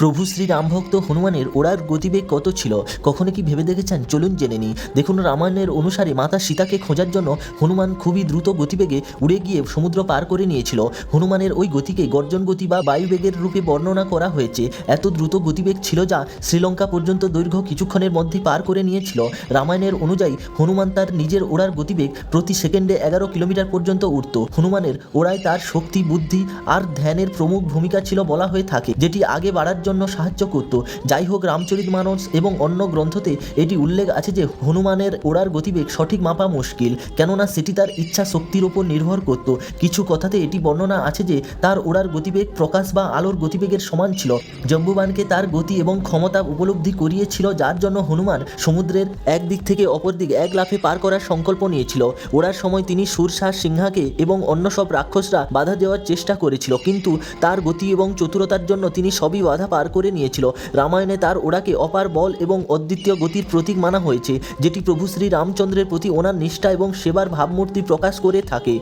প্রভু শ্রী রামভক্ত হনুমানের ওড়ার গতিবেগ কত ছিল? কখনো কি ভেবে দেখেছেন? চলুন জেনে নিই। দেখুন, রামায়ণের অনুসারে মাতা সীতাকে খোঁজার জন্য হনুমান খুবই দ্রুত গতিবেগে উড়ে গিয়ে সমুদ্র পার করে নিয়েছিল। হনুমানের ওই গতিকে গর্জন গতি বা বায়ুবেগের রূপে বর্ণনা করা হয়েছে। এত দ্রুত গতিবেগ ছিল যা শ্রীলঙ্কা পর্যন্ত দৈর্ঘ্য কিছুক্ষণের মধ্যে পার করে নিয়েছিল। রামায়ণের অনুযায়ী হনুমান তার নিজের ওড়ার গতিবেগ প্রতি সেকেন্ডে এগারো কিলোমিটার পর্যন্ত উঠত হনুমানের ওড়ায় তার শক্তি, বুদ্ধি আর ধ্যানের প্রমুখ ভূমিকা ছিল বলা হয়ে থাকে, যেটি আগে বাড়ার জন্য সাহায্য করত। যাই হোক, রামচরিত মানস এবং অন্য গ্রন্থতে এটি উল্লেখ আছে যে, হনুমানের ওড়ার গতিবেগ সঠিক মাপা মুশকিল, কেননা সেটি তার ইচ্ছা শক্তির উপর নির্ভর করত। কিছু কথাতে এটি বর্ণনা আছে যে, তার ওড়ার গতিবেগ প্রকাশ বা আলোর গতিবেগের সমান ছিল। জম্বুবানকে তার গতি এবং ক্ষমতা উপলব্ধি করিয়েছিল, যার জন্য হনুমান সমুদ্রের এক দিক থেকে অপর দিক এক লাফে পার করার সংকল্প নিয়েছিল। ওড়ার সময় তিনি সুরসার সিংহাকে এবং অন্য সব রাক্ষসরা বাধা দেওয়ার চেষ্টা করেছিল, কিন্তু তার গতি এবং চতুরতার জন্য তিনি সবই বাধা পার করে নিয়েছিল। রামায়ণে তার ওড়াকে অপার বল এবং অদ্বিতীয় গতির প্রতীক মানা হয়েছে, যেটি প্রভু শ্রী রামচন্দ্রের প্রতি ওনার নিষ্ঠা এবং সেবার ভাবমূর্তি প্রকাশ করে থাকে।